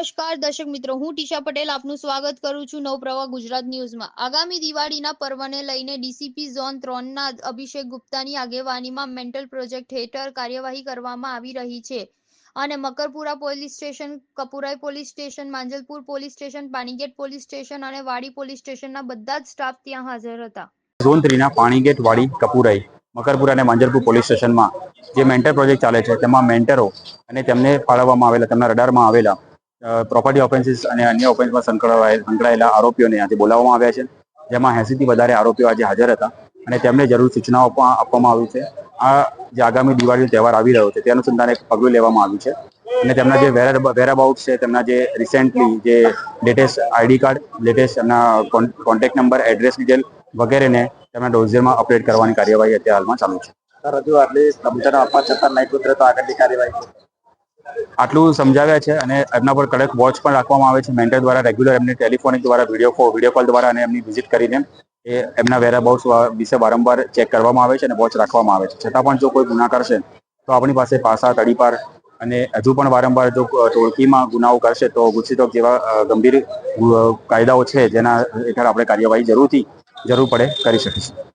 નમસ્કાર દર્શક મિત્રો, હું ટીશા પટેલ આપનું સ્વાગત કરું છું નવપ્રવાહ ગુજરાત ન્યૂઝમાં. આગામી દિવાળીના પર્વને લઈને ડીસીપી ઝોન ત્રણના અભિષેક ગુપ્તાની આગેવાનીમાં મેન્ટલ પ્રોજેક્ટ હેઠળ કાર્યવાહી કરવામાં આવી રહી છે અને Makarpura police station, Kapurai police station, Manjalpur police station, Panigate police station અને વાડી પોલીસ સ્ટેશનના બધા જ સ્ટાફ ત્યાં હાજર હતા. ઝોન થ્રીના પાણીગેટ, વાડી, કપુરાઈ, મકરપુરા અને માંજરપુર પોલીસ સ્ટેશનમાં જે મેન્ટર પ્રોજેક્ટ ચાલે છે, તેમાં મેન્ટરો અને તેમને ફાળવવામાં આવેલા, તેમના રડારમાં આવેલા પ્રોપર્ટી ઓફેન્સીસ અને અન્ય ઓફેન્સમાં સંકળાયેલા આરોપીઓને આજે બોલાવવામાં આવ્યા છે. જેમાં એંસીથી વધારે આરોપીઓ આજે હાજર હતા અને તેમને જરૂર સૂચનાઓ પણ આપવામાં આવી છે. આ જે આગામી દિવાળીનો તહેવાર આવી રહ્યો છે, તે અનુસંધાને એક પગલું લેવામાં આવ્યું છે. અને તેમના જે વેરાબાઉટ છે, તેમના જે રિસેન્ટલી જે લેટેસ્ટ આઈડી કાર્ડ લેટેસ્ટ એમના કોન્ટેક્ટ નંબર એડ્રેસ ડિટેલ વગેરેને તેમના ડોઝરમાં અપડેટ કરવાની કાર્યવાહી અત્યારે હાલમાં ચાલુ છે. રજૂ આટલી સમજણ આપવા છતાં નહીં ઉતરે આગળની કાર્યવાહી આટલું સમજાવ્યા છે અને એમના પર કડક વોચ પણ રાખવામાં આવે છે. મેન્ટર દ્વારા રેગ્યુલર એમને ટેલિફોનિક દ્વારા વીડિયો વીડિયો કોલ દ્વારા અને એમની વિઝિટ કરીને એ એમના વેરાબાઉટ્સ વિશે વારંવાર ચેક કરવામાં આવે છે અને વોચ રાખવામાં આવે છે. છતાં પણ જો કોઈ ગુના કરશે તો આપણી પાસે પાસા તડીપાર અને હજુ પણ વારંવાર જો ટોળકીમાં ગુનાઓ કરશે, તો ગુસ્સીટોક જેવા ગંભીર કાયદાઓ છે જેના હેઠળ આપણે કાર્યવાહી જરૂરથી જરૂર પડે કરી શકીશું.